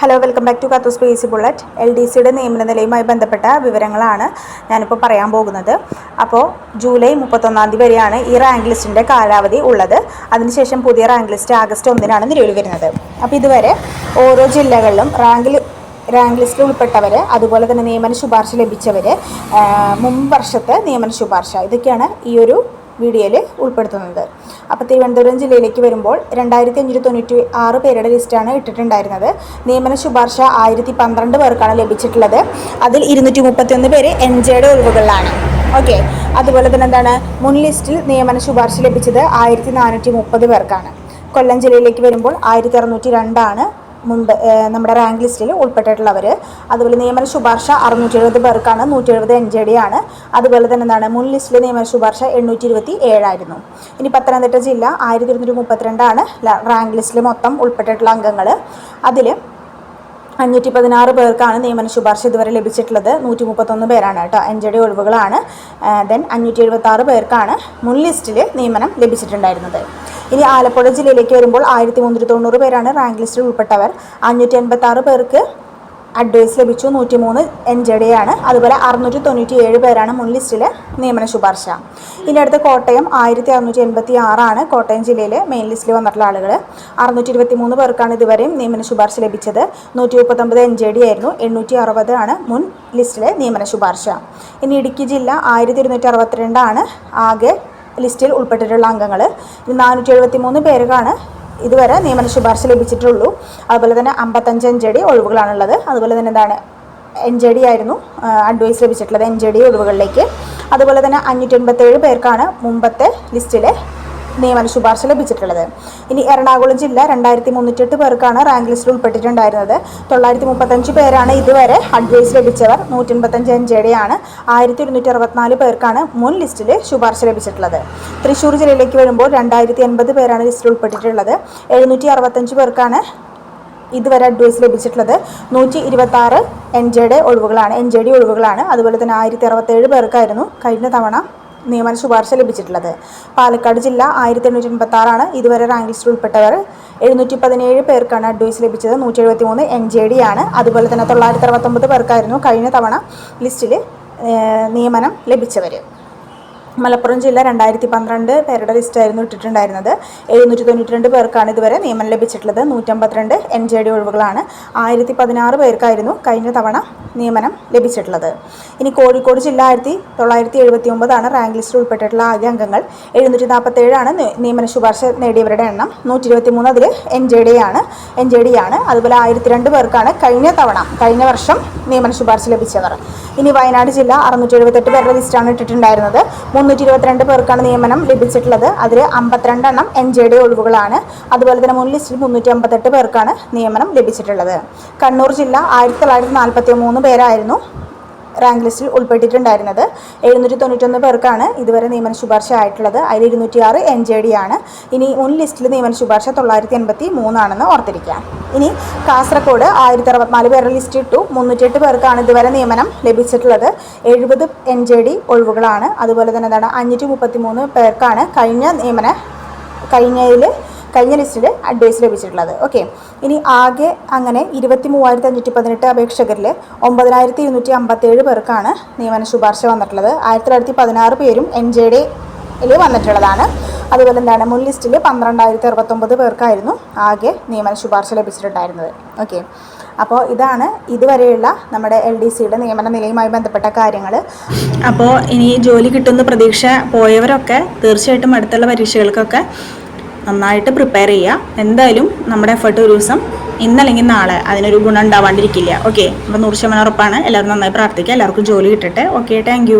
Hello welcome back to കത്തൂസ് P C bullet L D സിയുടെ നിയമന നിലയുമായി ബന്ധപ്പെട്ട വിവരങ്ങളാണ് ഞാനിപ്പോൾ പറയാൻ പോകുന്നത്. അപ്പോൾ ജൂലൈ മുപ്പത്തൊന്നാം തീയതി വരെയാണ് ഈ റാങ്ക് ലിസ്റ്റിന്റെ കാലാവധി ഉള്ളത്. അതിനുശേഷം പുതിയ റാങ്ക് ലിസ്റ്റ് ആഗസ്റ്റ് ഒന്നിനാണ് നിലവിൽ വരുന്നത്. അപ്പോൾ ഇതുവരെ ഓരോ ജില്ലകളിലും റാങ്കിൽ റാങ്ക് ലിസ്റ്റിൽ ഉൾപ്പെട്ടവർ അതുപോലെ തന്നെ നിയമന ശുപാർശ ലഭിച്ചവർ മുൻ വർഷത്തെ നിയമന ശുപാർശ ഇതൊക്കെയാണ് ഈ ഒരു വീഡിയോയിൽ ഉൾപ്പെടുത്തുന്നത്. അപ്പോൾ തിരുവനന്തപുരം ജില്ലയിലേക്ക് വരുമ്പോൾ രണ്ടായിരത്തി അഞ്ഞൂറ്റി തൊണ്ണൂറ്റി ആറ് പേരുടെ ലിസ്റ്റാണ് ഇട്ടിട്ടുണ്ടായിരുന്നത്. നിയമന ശുപാർശ ആയിരത്തി പന്ത്രണ്ട് പേർക്കാണ് ലഭിച്ചിട്ടുള്ളത്. അതിൽ ഇരുന്നൂറ്റി മുപ്പത്തിയൊന്ന് പേര് എൻ ജെയുടെ ഒഴിവുകളിലാണ്. ഓക്കെ. അതുപോലെ തന്നെ എന്താണ്? മുൻ ലിസ്റ്റിൽ നിയമന ശുപാർശ ലഭിച്ചത് ആയിരത്തി നാനൂറ്റി മുപ്പത് പേർക്കാണ്. കൊല്ലം ജില്ലയിലേക്ക് വരുമ്പോൾ ആയിരത്തി അറുന്നൂറ്റി രണ്ടാണ് മുൻപ് നമ്മുടെ റാങ്ക് ലിസ്റ്റിൽ ഉൾപ്പെട്ടിട്ടുള്ളവർ അതുപോലെ നിയമന ശുപാർശ അറുന്നൂറ്റി എഴുപത് പേർക്കാണ് നൂറ്റി എഴുപത് എൻ ജെ ആണ് അതുപോലെ തന്നെ എന്താണ് മുൻ ലിസ്റ്റിലെ നിയമന ശുപാർശ എണ്ണൂറ്റി ഇരുപത്തി ഏഴായിരുന്നു ഇനി പത്തനംതിട്ട ജില്ല ആയിരത്തി ഇരുന്നൂറ്റി മുപ്പത്തിരണ്ടാണ് റാങ്ക് ലിസ്റ്റിൽ മൊത്തം ഉൾപ്പെട്ടിട്ടുള്ള അംഗങ്ങൾ അതിൽ അഞ്ഞൂറ്റി പതിനാറ് പേർക്കാണ് നിയമന ശുപാർശ ഇതുവരെ ലഭിച്ചിട്ടുള്ളത്. നൂറ്റി മുപ്പത്തൊന്ന് പേരാണ് കേട്ടോ അഞ്ചടി ഒഴിവുകളാണ്. ദെൻ അഞ്ഞൂറ്റി എഴുപത്തി പേർക്കാണ് മുൻ ലിസ്റ്റിൽ നിയമനം ലഭിച്ചിട്ടുണ്ടായിരുന്നത്. ഇനി ആലപ്പുഴ ജില്ലയിലേക്ക് വരുമ്പോൾ ആയിരത്തി മുന്നൂറ്റി തൊണ്ണൂറ് പേരാണ് റാങ്ക് ലിസ്റ്റിൽ ഉൾപ്പെട്ടവർ. അഞ്ഞൂറ്റി എൺപത്തി ആറ് പേർക്ക് അഡ്വൈസ് ലഭിച്ചു. നൂറ്റി മൂന്ന് എൻ ജെ ഡി ആണ് അതുപോലെ അറുന്നൂറ്റി തൊണ്ണൂറ്റി ഏഴ് പേരാണ് മുൻ ലിസ്റ്റിൽ നിയമന ശുപാർശ. ഇനി അടുത്ത് കോട്ടയം ആയിരത്തി അറുന്നൂറ്റി എൺപത്തി ആറാണ് കോട്ടയം ജില്ലയിലെ മെയിൻ ലിസ്റ്റിൽ വന്നിട്ടുള്ള ആളുകൾ അറുന്നൂറ്റി ഇരുപത്തി മൂന്ന് പേർക്കാണ് ഇതുവരെയും നിയമന ശുപാർശ ലഭിച്ചത്. നൂറ്റി മുപ്പത്തൊമ്പത് എൻ ജെ ഡി ആയിരുന്നു. എണ്ണൂറ്റി അറുപത് ആണ് മുൻ ലിസ്റ്റിലെ നിയമന ശുപാർശ. ഇനി ഇടുക്കി ജില്ല ആയിരത്തി ഇരുന്നൂറ്റി അറുപത്തിരണ്ടാണ്. ആകെ ലിസ്റ്റിൽ ഉൾപ്പെട്ടിട്ടുള്ള അംഗങ്ങൾ നാനൂറ്റി എഴുപത്തി മൂന്ന് പേർക്കാണ് ഇതുവരെ നിയമന ശുപാർശ ലഭിച്ചിട്ടുള്ളൂ. അതുപോലെ തന്നെ അമ്പത്തഞ്ച് എൻ ജെ ഡി ഒഴിവുകളാണുള്ളത്. അതുപോലെ തന്നെ എന്താണ് എൻ ജെ ഡി ആയിരുന്നു അഡ്വൈസ് ലഭിച്ചിട്ടുള്ളത് എൻ ജെ ഡി ഒഴിവുകളിലേക്ക്. അതുപോലെ തന്നെ അഞ്ഞൂറ്റി എൺപത്തേഴ് പേർക്കാണ് മുമ്പത്തെ ലിസ്റ്റിലെ നിയമന ശുപാർശ ലഭിച്ചിട്ടുള്ളത്. ഇനി എറണാകുളം ജില്ല രണ്ടായിരത്തി മുന്നൂറ്റെട്ട് പേർക്കാണ് റാങ്ക് ലിസ്റ്റിൽ ഉൾപ്പെട്ടിട്ടുണ്ടായിരുന്നത്. തൊള്ളായിരത്തി മുപ്പത്തഞ്ച് പേരാണ് ഇതുവരെ അഡ്വൈസ് ലഭിച്ചവർ. നൂറ്റൻപത്തഞ്ച് എൻ ജെ ആണ് ആയിരത്തി ഒരുന്നൂറ്റി അറുപത്തിനാല് പേർക്കാണ് മുൻ ലിസ്റ്റിൽ ശുപാർശ ലഭിച്ചിട്ടുള്ളത്. തൃശ്ശൂർ ജില്ലയിലേക്ക് വരുമ്പോൾ രണ്ടായിരത്തി എൺപത് പേരാണ് ലിസ്റ്റിൽ ഉൾപ്പെട്ടിട്ടുള്ളത്. എഴുന്നൂറ്റി അറുപത്തഞ്ച് പേർക്കാണ് ഇതുവരെ അഡ്വൈസ് ലഭിച്ചിട്ടുള്ളത്. നൂറ്റി ഇരുപത്തി ആറ് എൻ ജെയുടെ ഒഴിവുകളാണ് എൻ ജെ ഡി ഒഴിവുകളാണ്. അതുപോലെ തന്നെ ആയിരത്തി അറുപത്തേഴ് പേർക്കായിരുന്നു കഴിഞ്ഞ തവണ നിയമന ശുപാർശ ലഭിച്ചിട്ടുള്ളത്. പാലക്കാട് ജില്ല ആയിരത്തി എണ്ണൂറ്റി എൺപത്തി ആറാണ് ഇതുവരെ റാങ്ക് ലിസ്റ്റിൽ ഉൾപ്പെട്ടവർ. എഴുന്നൂറ്റി പതിനേഴ് പേർക്കാണ് അഡ്വൈസ് ലഭിച്ചത്. നൂറ്റി എഴുപത്തി മൂന്ന് എൻ ജെ ഡി ആണ്. അതുപോലെ തന്നെ തൊള്ളായിരത്തി അറുപത്തൊമ്പത് പേർക്കായിരുന്നു കഴിഞ്ഞ തവണ ലിസ്റ്റിൽ നിയമനം ലഭിച്ചവർ മലപ്പുറം ജില്ല രണ്ടായിരത്തി പന്ത്രണ്ട് പേരുടെ ലിസ്റ്റായിരുന്നു ഇട്ടിട്ടുണ്ടായിരുന്നത്. എഴുന്നൂറ്റി തൊണ്ണൂറ്റി രണ്ട് പേർക്കാണ് ഇതുവരെ നിയമനം ലഭിച്ചിട്ടുള്ളത്. നൂറ്റമ്പത്തിരണ്ട് എൻ ജെ ഡി ഒഴിവുകളാണ്. ആയിരത്തി പതിനാറ് പേർക്കായിരുന്നു കഴിഞ്ഞ തവണ നിയമനം ലഭിച്ചിട്ടുള്ളത്. ഇനി കോഴിക്കോട് ജില്ല ആയിരത്തി തൊള്ളായിരത്തി എഴുപത്തി ഒമ്പതാണ് റാങ്ക് ലിസ്റ്റിൽ ഉൾപ്പെട്ടിട്ടുള്ള ആകെ അംഗങ്ങൾ. എഴുന്നൂറ്റി നാൽപ്പത്തേഴാണ് നിയമന ശുപാർശ നേടിയവരുടെ എണ്ണം. നൂറ്റി ഇരുപത്തി മൂന്ന് അതിൽ എൻ ജെ ഡി ആണ്. എൻ ജെ ഡി ആണ്. അതുപോലെ ആയിരത്തി രണ്ട് പേർക്കാണ് കഴിഞ്ഞ തവണ കഴിഞ്ഞ വർഷം നിയമന ശുപാർശ ലഭിച്ചവർ ഇനി വയനാട് ജില്ല അറുന്നൂറ്റി എഴുപത്തെട്ട് പേരുടെ ലിസ്റ്റാണ് ഇട്ടിട്ടുണ്ടായിരുന്നത്. മുന്നൂറ്റി ഇരുപത്തിരണ്ട് പേർക്കാണ് നിയമനം ലഭിച്ചിട്ടുള്ളത്. അതിൽ അമ്പത്തിരണ്ടെണ്ണം എൻ ജെ ഡി ഒഴിവുകളാണ്. അതുപോലെ തന്നെ മുൻ ലിസ്റ്റിൽ മുന്നൂറ്റി അമ്പത്തെട്ട് പേർക്കാണ് നിയമനം ലഭിച്ചിട്ടുള്ളത്. കണ്ണൂർ ജില്ല ആയിരത്തി തൊള്ളായിരത്തി നാൽപ്പത്തി മൂന്ന് പേരായിരുന്നു റാങ്ക് ലിസ്റ്റിൽ ഉൾപ്പെട്ടിട്ടുണ്ടായിരുന്നത്. എഴുന്നൂറ്റി തൊണ്ണൂറ്റൊന്ന് പേർക്കാണ് ഇതുവരെ നിയമന ശുപാർശ ആയിട്ടുള്ളത്. അതിൽ ഇരുന്നൂറ്റി ആറ് എൻ ജെ ഡി ആണ് ഇനി മുൻ ലിസ്റ്റിൽ നിയമന ശുപാർശ തൊള്ളായിരത്തി എൺപത്തി മൂന്നാണെന്ന് ഓർത്തിരിക്കാം. ഇനി കാസർഗോഡ് ആയിരത്തി അറുപത്തിനാല് പേരുടെ ലിസ്റ്റ് ഇട്ടു. മുന്നൂറ്റിയെട്ട് പേർക്കാണ് ഇതുവരെ നിയമനം ലഭിച്ചിട്ടുള്ളത്. എഴുപത് എൻ ജെ ഡി ഒഴിവുകളാണ്. അതുപോലെ തന്നെ എന്താണ് അഞ്ഞൂറ്റി മുപ്പത്തി മൂന്ന് പേർക്കാണ് കഴിഞ്ഞ നിയമന കഴിഞ്ഞതിൽ കഴിഞ്ഞ ലിസ്റ്റിൽ അഡ്വൈസ് ലഭിച്ചിട്ടുള്ളത്. ഓക്കെ ഇനി ആകെ അങ്ങനെ ഇരുപത്തി മൂവായിരത്തി അഞ്ഞൂറ്റി പതിനെട്ട് അപേക്ഷകരിൽ ഒമ്പതിനായിരത്തി ഇരുന്നൂറ്റി അമ്പത്തേഴ് പേർക്കാണ് നിയമന ശുപാർശ വന്നിട്ടുള്ളത്. ആയിരത്തി തൊള്ളായിരത്തി പതിനാറ് പേരും എൻ ജെ ഡിയിൽ വന്നിട്ടുള്ളതാണ്. അതുപോലെ എന്താണ്? മുൻ ലിസ്റ്റിൽ പന്ത്രണ്ടായിരത്തി അറുപത്തൊമ്പത് പേർക്കായിരുന്നു ആകെ നിയമന ശുപാർശ ലഭിച്ചിട്ടുണ്ടായിരുന്നത്. ഓക്കെ അപ്പോൾ ഇതാണ് ഇതുവരെയുള്ള നമ്മുടെ എൽ ഡി സിയുടെ നിയമന നിലയുമായി ബന്ധപ്പെട്ട കാര്യങ്ങൾ. അപ്പോൾ ഇനി ജോലി കിട്ടുന്ന പ്രതീക്ഷ പോയവരൊക്കെ തീർച്ചയായിട്ടും അടുത്തുള്ള പരീക്ഷകൾക്കൊക്കെ നന്നായിട്ട് പ്രിപ്പയർ ചെയ്യുക. എന്തായാലും നമ്മുടെ എഫേർട്ട് ഒരു ദിവസം ഇന്നല്ലെങ്കിൽ നാളെ അതിനൊരു ഗുണം ഉണ്ടാവാണ്ടിരിക്കില്ല. ഓക്കെ അപ്പോൾ നൂറ് ശതമാനം ഉറപ്പാണ്. എല്ലാവരും നന്നായി പ്രാർത്ഥിക്കുക. എല്ലാവർക്കും ജോലി കിട്ടട്ടെ. Okay thank